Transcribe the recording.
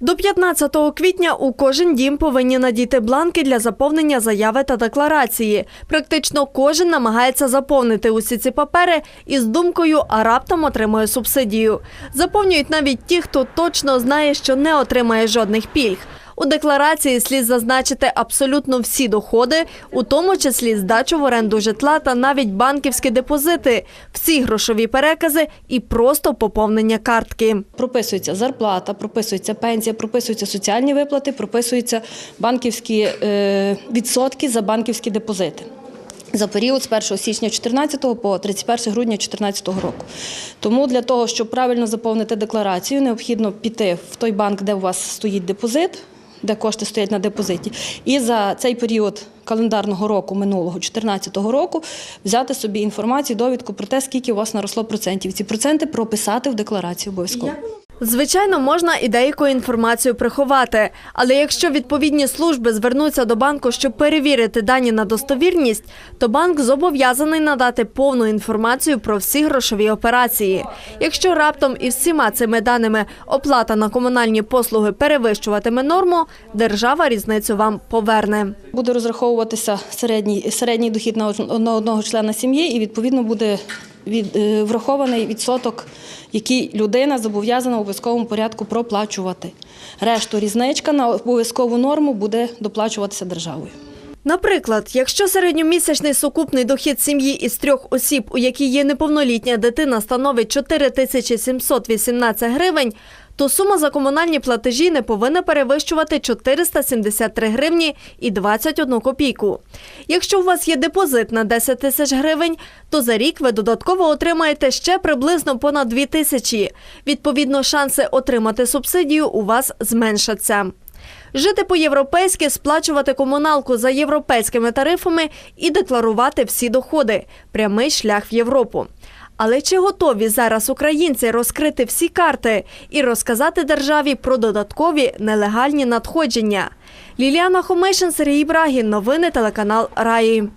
До 15 квітня у кожен дім повинні надійти бланки для заповнення заяви та декларації. Практично кожен намагається заповнити усі ці папери із думкою, а раптом отримує субсидію. Заповнюють навіть ті, хто точно знає, що не отримає жодних пільг. У декларації слід зазначити абсолютно всі доходи, у тому числі здачу в оренду житла та навіть банківські депозити, всі грошові перекази і просто поповнення картки. Прописується зарплата, прописується пенсія, прописуються соціальні виплати, прописуються банківські е, відсотки за банківські депозити. За період з 1 січня 2014 по 31 грудня 2014 року. Тому для того, щоб правильно заповнити декларацію, необхідно піти в той банк, де у вас стоїть депозит, де кошти стоять на депозиті, і за цей період календарного року минулого 2014 року взяти собі інформацію, довідку про те, скільки у вас наросло процентів. Ці проценти прописати в декларацію обов'язково. Звичайно, можна і деяку інформацію приховати, але якщо відповідні служби звернуться до банку, щоб перевірити дані на достовірність, то банк зобов'язаний надати повну інформацію про всі грошові операції. Якщо раптом із всіма цими даними оплата на комунальні послуги перевищуватиме норму, держава різницю вам поверне. Буде розраховуватися середній, середній дохід на одного члена сім'ї, і відповідно буде від, е, врахований відсоток, який людина зобов'язана в обов'язковому порядку проплачувати. Решту різничка на обов'язкову норму буде доплачуватися державою. Наприклад, якщо середньомісячний сукупний дохід сім'ї із трьох осіб, у якій є неповнолітня дитина, становить 4718 гривень, то сума за комунальні платежі не повинна перевищувати 473 гривні і 21 копійку. Якщо у вас є депозит на 10 тисяч гривень, то за рік ви додатково отримаєте ще приблизно понад 2 тисячі. Відповідно, шанси отримати субсидію у вас зменшаться. Жити по-європейськи, сплачувати комуналку за європейськими тарифами і декларувати всі доходи прямий шлях в Європу. Але чи готові зараз українці розкрити всі карти і розказати державі про додаткові нелегальні надходження? Ліліана Хомишин, Сергій Брагін. Новини телеканал Раї.